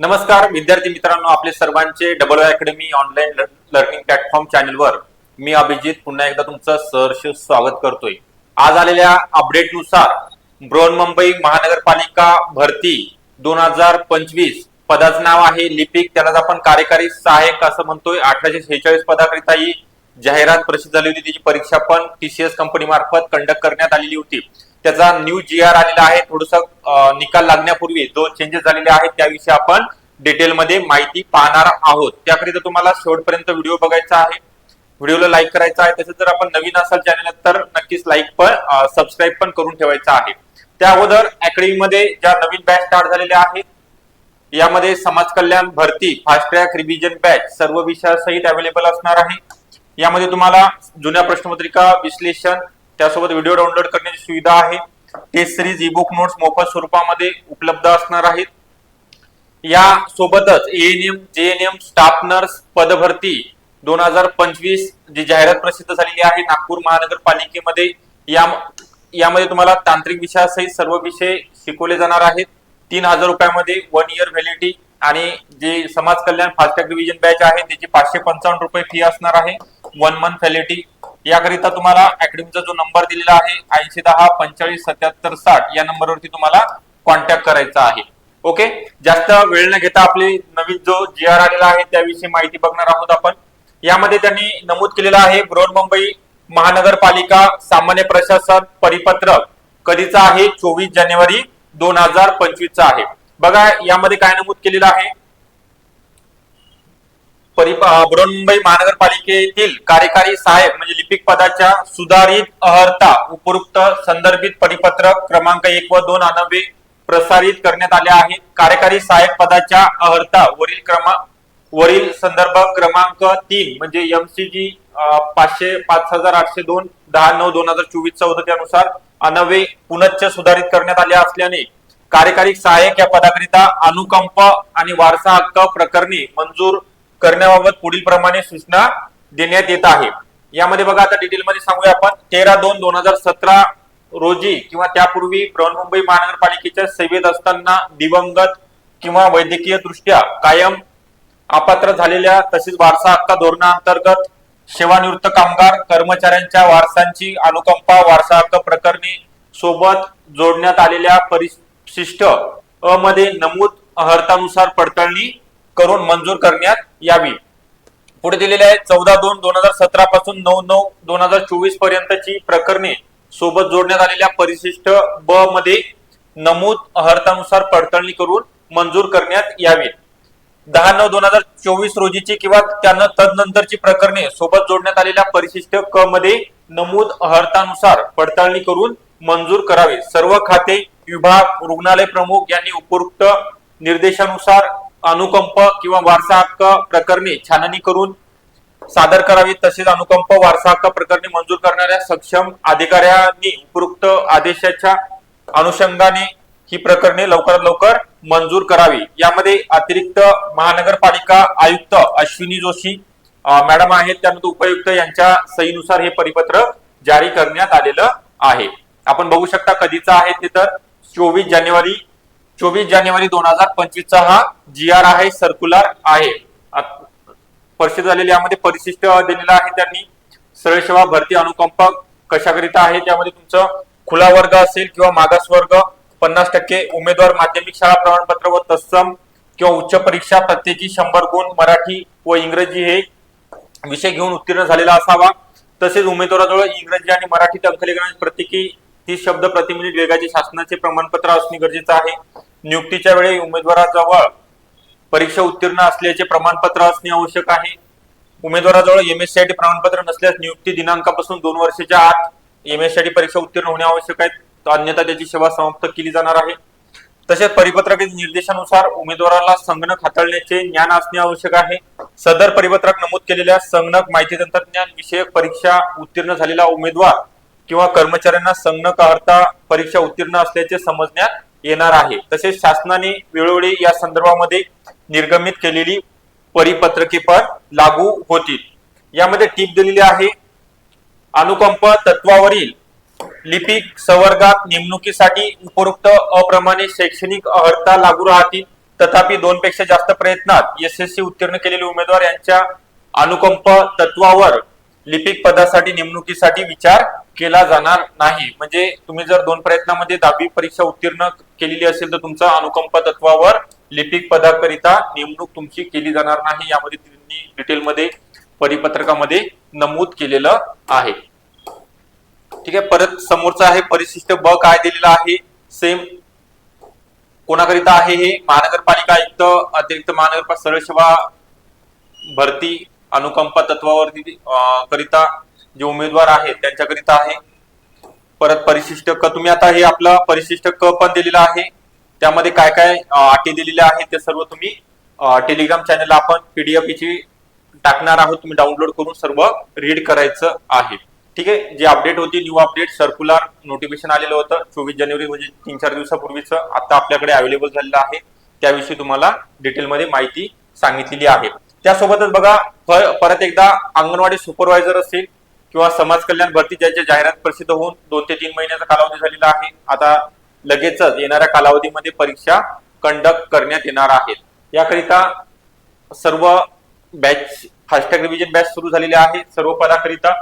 नमस्कार विद्यार्थी मित्रांनो आपले सर्वांचे double academy online learning platform चॅनलवर मी अभिजित पुन्हा एकदा तुमचं सहर्ष स्वागत करतोय. आज आलेल्या अपडेटनुसार बृहन्मुंबई महानगरपालिका भरती दोन हजार पंचवीस पदाचं नाव आहे लिपिक. त्यालाच आपण कार्यकारी सहाय्यक असं म्हणतोय. अठराशे शेहेचाळीस पदाकरिता ही जाहिरात प्रसिद्ध झाली होती. त्याची परीक्षा पण टीसीएस कंपनी मार्फत कंडक्ट करण्यात आलेली होती. त्याचा न्यू जी आर आलेला आहे. थोडस निकाल लागण्यापूर्वी जो चेंजेस झालेले आहेत. त्याविषयी आपण डिटेलमध्ये माहिती पाहणार आहोत. त्याकरिता तुम्हाला शेवटपर्यंत व्हिडिओ बघायचा आहे. व्हिडिओला लाईक करायचा आहे. तसेच जर आपण नवीन असाल चॅनल तर नक्कीच लाईक पण सबस्क्राईब पण करून ठेवायचा आहे. त्या अगोदर अकॅडमीमध्ये ज्या नवीन बॅच स्टार्ट झालेल्या आहेत यामध्ये समाज कल्याण भरती फास्ट ट्रॅक रिव्हिजन बॅच सर्व विषयासहित अवेलेबल असणार आहे. यामध्ये तुम्हाला जुन्या प्रश्नपत्रिका विश्लेषण त्यासोबत व्हिडिओ डाउनलोड करण्याची सुविधा आहे. Test series e book notes मोफत स्वरूपामध्ये उपलब्ध असणार आहेत. या सोबतच एएनएम जेएनएम स्टाफ नर्स पदभरती दोन हजार पंचवीस जी जाहिरात प्रसिद्ध झालेली आहे नागपूर महानगरपालिकेमध्ये. या यामध्ये तुम्हाला तांत्रिक विषयासहित सर्व विषय शिकवले जाणार आहेत. तीन हजार रुपयामध्ये वन इयर व्हॅलिडिटी आणि जे समाज कल्याण फास्ट डिव्हिजन बॅच आहे त्याची पाचशे पंचावन्न रुपये फी असणार आहे. वन मंथ व्हॅलिडिटी याकरिता तुम्हाला अकॅडमीचा जो नंबर दिलेला आहे ऐंशी दहा पंचेचाळीस सत्याहत्तर साठ या नंबरवरती तुम्हाला कॉन्टॅक्ट करायचा आहे. ओके जास्त वेळ न घेता आपली नवीन जो जी आर आलेला आहे त्याविषयी माहिती बघणार आहोत आपण. यामध्ये त्यांनी नमूद केलेलं आहे बृहन्मुंबई महानगरपालिका सामान्य प्रशासन परिपत्रक. कधीचा आहे? चोवीस जानेवारी दोन हजार पंचवीसचा आहे. बघा यामध्ये काय नमूद केलेलं आहे? परि महानगरपालिकेतील कार्यकारी सहाय्यक म्हणजे लिपिक पदाच्या सुधारित अहर्ता उपयुक्त संदर्भित परिपत्रक क्रमांक एक व दोन अनवे प्रसारित करण्यात आले आहेत. कार्यकारी सहाय्यक पदाच्या अहर्ता वरील क्रमांक वरील संदर्भ क्रमांक तीन म्हणजे एमसीजी पाचशे पाच हजार आठशे दोन दहा नऊ दोन हजार चोवीस चौदा त्यानुसार अनवे पुनच्च सुधारित करण्यात आले असल्याने कार्यकारी सहाय्यक या पदाकरिता अनुकंप आणि वारसा हक्क प्रकरणी मंजूर करण्याबाबत पुढील प्रमाणे सूचना देण्यात येत आहे. यामध्ये बघा आता डिटेलमध्ये सांगूया आपण. तेरा दोन दोन हजार सतरा रोजी किंवा त्यापूर्वी बृहन्मुंबई महानगरपालिकेच्या सेवेत असताना दिवंगत किंवा वैद्यकीय दृष्ट्या कायम अपात्र झालेल्या तसेच वारसा हक्क धोरणाअंतर्गत सेवानिवृत्त कामगार कर्मचाऱ्यांच्या वारसांची अनुकंपा वारसा हक्क प्रकरणी सोबत जोडण्यात आलेल्या परिशिष्ट अ मध्ये नमूद अहर्तानुसार पडताळणी करून मंजूर करण्यात यावी. पुढे दिलेले आहे चौदा दोन दोन हजार सतरा पासून नऊ नऊ दोन हजार चोवीस पर्यंतची प्रकरणे. सोबत जोडण्यात आलेल्या परिशिष्ट ब मध्ये नमूद अहर्तानुसार पडताळणी करून मंजूर करण्यात यावी. दहा नऊ दोन हजार चोवीस रोजीची किंवा त्यानं तदनंतरची प्रकरणे सोबत जोडण्यात आलेल्या परिशिष्ट क मध्ये नमूद अहर्तानुसार पडताळणी करून मंजूर करावे. सर्व खाते विभाग रुग्णालय प्रमुख यांनी उपयुक्त निर्देशानुसार अनुकंप किंवा वारसा हक्क प्रकरणी छाननी करून सादर करावी तसेच अनुकंप वारसा हक्क प्रकरणी मंजूर करणाऱ्या सक्षम अधिकाऱ्यांनी उपयुक्त आदेशाच्या अनुषंगाने ही प्रकरणे लवकरात लवकर मंजूर करावी. यामध्ये अतिरिक्त महानगरपालिका आयुक्त अश्विनी जोशी मॅडम आहेत. त्यानंतर उपयुक्त यांच्या सहीनुसार हे परिपत्र जारी करण्यात आलेलं आहे. आपण बघू शकता कधीचं आहे ते तर चोवीस जानेवारी चोवीस जानेवारी दोन हजार पंचवीसचा हा जी आर आहे सर्क्युलर आहे. परिषद झालेली यामध्ये परिशिष्ट दिलेला आहे त्यांनी. सरळ सेवा भरती अनुकंप कशाकरिता आहे? त्यामध्ये तुमचं खुला वर्ग असेल किंवा मागास वर्ग पन्नास टक्के उमेदवार माध्यमिक शाळा प्रमाणपत्र व तत्सम किंवा उच्च परीक्षा प्रत्येकी शंभर गुण मराठी व इंग्रजी हे विषय घेऊन उत्तीर्ण झालेला असावा. तसेच उमेदवाराजवळ इंग्रजी आणि मराठी अंकलेखनाचे प्रत्येकी तीस शब्द प्रतिमिनिट वेगाचे शासनाचे प्रमाणपत्र असणे गरजेचं आहे. नियुक्तीच्या वेळी उमेदवाराजवळ परीक्षा उत्तीर्ण असल्याचे प्रमाणपत्र असणे आवश्यक आहे. उमेदवाराजवळ एम एस सी प्रमाणपत्र नसल्यास नियुक्ती दिनांकापासून दोन वर्षाच्या आत एम एस परीक्षा उत्तीर्ण होणे आवश्यक आहे. अन्यथा त्याची सेवा समाप्त केली जाणार आहे. तसेच परिपत्रक निर्देशानुसार उमेदवाराला संगणक हाताळण्याचे ज्ञान असणे आवश्यक आहे. सदर परिपत्रक नमूद केलेल्या संगणक माहिती तंत्रज्ञान विषयक परीक्षा उत्तीर्ण झालेला उमेदवार किंवा कर्मचाऱ्यांना संगणक अर्था परीक्षा उत्तीर्ण असल्याचे समजण्यात येणार आहे. तसेच शासनाने वेळोवेळी या संदर्भामध्ये निर्गमित केलेली परिपत्रके पण लागू होतील. यामध्ये टीप दिलेली आहे अनुकंप तत्वावरील लिपिक संवर्गात नेमणुकीसाठी उपरोक्त अप्रमाणे शैक्षणिक अर्हता लागू राहतील. तथापि दोन पेक्षा जास्त प्रयत्नात यशस्वी उत्तीर्ण केलेले उमेदवार यांच्या अनुकंप तत्वावर लिपिक पदासाठी नेमणुकीसाठी विचार केला जाणार नाही. म्हणजे तुम्ही जर दोन प्रयत्नामध्ये दहावी परीक्षा उत्तीर्ण केलेली असेल तर तुमचा अनुकंप तत्वावर लिपिक पदाकरिता नेमणूक तुमची केली जाणार नाही. यामध्ये त्यांनी डिटेलमध्ये परिपत्रकामध्ये नमूद केलेलं आहे. ठीक आहे परत समोरचं आहे परिशिष्ट ब काय दिलेलं आहे? सेम कोणाकरिता आहे हे? महानगरपालिका आयुक्त अतिरिक्त महानगरपालिका सरळ सेवा भरती अनुकंप तत्वावरती करिता जे उमेदवार आहेत त्यांच्याकरिता आहे. परत परिशिष्ट क तुम्ही आता हे आपलं परिशिष्ट क पण दिलेलं आहे. त्यामध्ये काय काय अटी दिलेल्या आहेत ते सर्व तुम्ही टेलिग्राम चॅनलला आपण पीडीएफ ची टाकणार आहोत. तुम्ही डाउनलोड करून सर्व रीड करायचं आहे. ठीक आहे? जे अपडेट होती न्यू अपडेट सर्क्युलर नोटिफिकेशन आलेलं होतं. चोवीस जानेवारी म्हणजे तीन चार दिवसापूर्वीच आता आपल्याकडे अवेलेबल झालेलं आहे. त्याविषयी तुम्हाला डिटेलमध्ये माहिती सांगितलेली आहे. त्यासोबतच बघा परत एकदा अंगणवाडी सुपरवायझर असेल किंवा समाज कल्याण भरती ज्याची जाहिरात प्रसिद्ध होऊन दोन ते तीन महिन्याचा कालावधी झालेला आहे आता लगेचच येणाऱ्या कालावधीमध्ये परीक्षा कंडक्ट करण्यात येणार आहेत. याकरिता सर्व बॅच फास्टॅग रिव्हिजन बॅच सुरू झालेली आहे सर्व पदाकरिता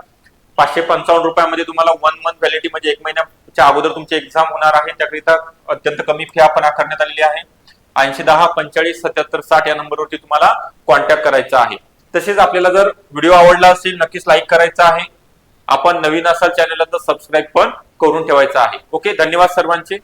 पाचशे पंचावन्न रुपयामध्ये तुम्हाला वन मंथ व्हॅलिडिटी म्हणजे एक महिन्याच्या अगोदर तुमची एक्झाम होणार आहे. त्याकरिता अत्यंत कमी फी आपण आकारण्यात आलेली आहे. ऐंशी दहा पंचेचाळीस सत्याहत्तर साठ या नंबरवरती तुम्हाला कॉन्टॅक्ट करायचा आहे. तसेच आपल्याला जर व्हिडिओ आवडला असेल नक्कीच लाईक करायचा आहे. आपण नवीन असाल चॅनलला तर सबस्क्राईब पण करून ठेवायचं आहे. ओके धन्यवाद सर्वांचे.